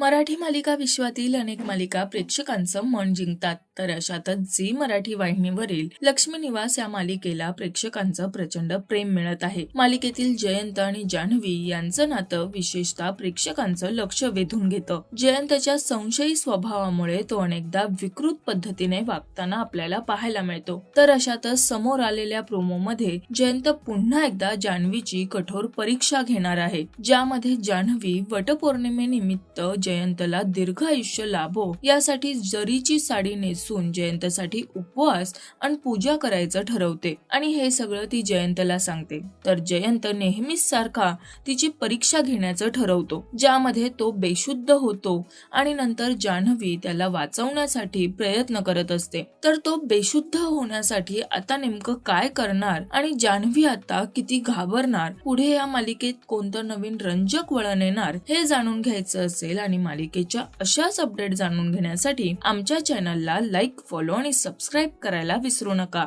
मराठी मालिका विश्वातील अनेक मालिका प्रेक्षकांचं मन जिंकतात. तर अशातच झी मराठी वाहिनीवरील लक्ष्मी निवास या मालिकेला प्रेक्षकांचं प्रचंड प्रेम मिळत आहे. मालिकेतील जयंत आणि जान्हवी यांचं नातं विशेषतः प्रेक्षकांचं लक्ष वेधून घेतं. जयंतच्या संशयी स्वभावामुळे तो अनेकदा विकृत पद्धतीने वागताना आपल्याला पाहायला मिळतो. तर अशातच समोर आलेल्या प्रोमोमध्ये जयंत पुन्हा एकदा जान्हवीची कठोर परीक्षा घेणार आहे. ज्यामध्ये जान्हवी वटपौर्णिमेनिमित्त जयंतला दीर्घ आयुष्य लाभो यासाठी जरीची साडी नेसून जयंतसाठी उपवास आणि पूजा करायचं ठरवते. आणि हे सगळं ती जयंतला सांगते. तर जयंत नेहमीच सारखा तिची परीक्षा घेण्याचं ठरवतो ज्यामध्ये तो बेशुद्ध होतो आणि नंतर जान्हवी त्याला वाचवण्यासाठी प्रयत्न करत असते. तर तो बेशुद्ध होण्यासाठी आता नेमकं काय करणार आणि जान्हवी आता किती घाबरणार पुढे या मालिकेत कोणतं नवीन रंजक वळण येणार हे जाणून घ्यायचं असेल आणि मालिकेच्या अशाच अपडेट जाणून घेण्यासाठी आमच्या चॅनलला लाईक फॉलो आणि सबस्क्राईब करायला विसरू नका.